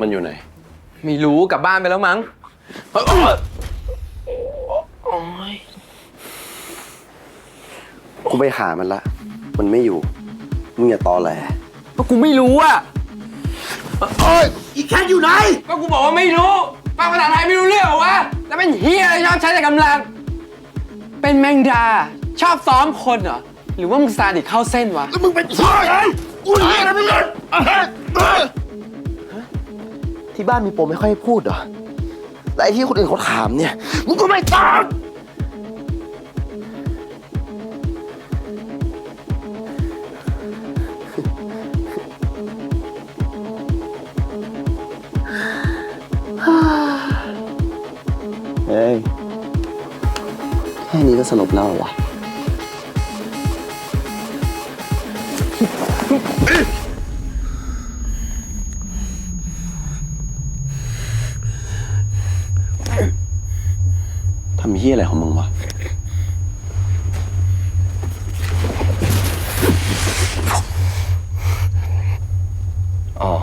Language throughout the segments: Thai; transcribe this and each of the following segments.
มันอยู่ไหน ไม่รู้กลับบ้านไปแล้วมั้งกูไปหามันละ มันไม่อยู่ มึงอย่าตอแหลก็กูไม่รู้อะอีแคทอยู่ไหน ก็กูบอกว่าไม่รู้ ฟังภาษาไทยไม่รู้เรื่องเหรอวะ แล้วเป็นเฮียอะไรชอบใช้แต่กำลัง เป็นแมงดา ชอบซ้อมคนเหรอ หรือว่ามึงซาดิสเข้าเส้นวะมึงเป็นใครกูเรียกอะไรมึงเลยที่บ้านมีปมไม่ค่อยให้พูดเหรอและไอ้ที่คนอื่นเขาถามเนี่ย มึงก็ไม่ตอบเฮ้ย แค่นี้ก็สลบแล้วเหรอวะำเฮี้ยอะไรของมึงวะอ๋อ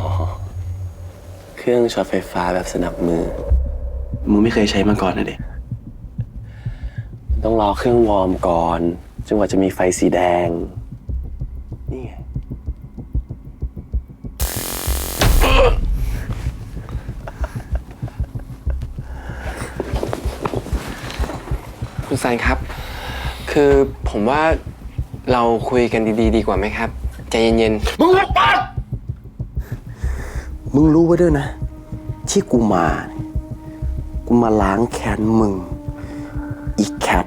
เครื่องช็อตไฟฟ้าแบบสนับมือ มึงไม่เคยใช้มาก่อนนะเด็กต้องรอเครื่องวอร์มก่อนจนกว่าจะมีไฟสีแดง คุณซันครับ คือผมว่าเราคุยกันดีๆ ดีกว่าไหมครับ ใจเย็นมึงหุบปากมึงรู้ไว้ด้วยนะ ที่กูมาเนี่ยกูมาล้างแค้นมึง อีแคท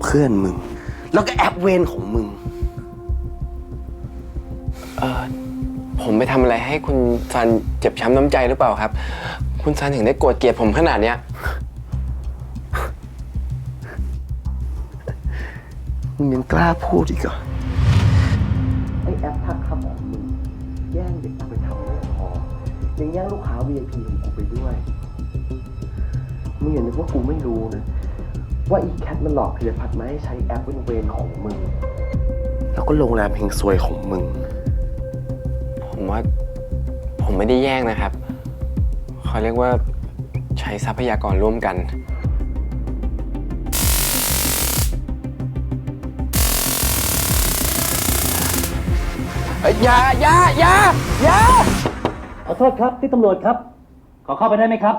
เพื่อนมึง แล้วก็แอปเวนของมึงๆเออผมไปทำอะไรให้คุณซันเจ็บช้ำน้ำใจหรือเปล่าครับ คุณซันถึงได้โกรธเกลียดผมขนาดเนี้ย มึงยังกล้าพูดอีกเหรอไอแอปทักคำของมึงแย่งเด็กกูไปทำไม่พอยังแย่งลูกค้า VIP ของกูไปด้วยมึงอย่านึกว่ากูไม่รู้นะ ว่าอีแคทมันหลอกพิรพัฒน์มาให้ใช้แอปเวนเวนๆของมึง แล้วก็โรงแรมเฮงซวยของมึง ผมว่าผมไม่ได้แย่งนะครับ เขาเรียกว่าใช้ทรัพยากรร่วมกัน อย่าอย่าอย่าอย่า ขอโทษครับ ที่ตำรวจครับ ขอเข้าไปได้ไหมครับ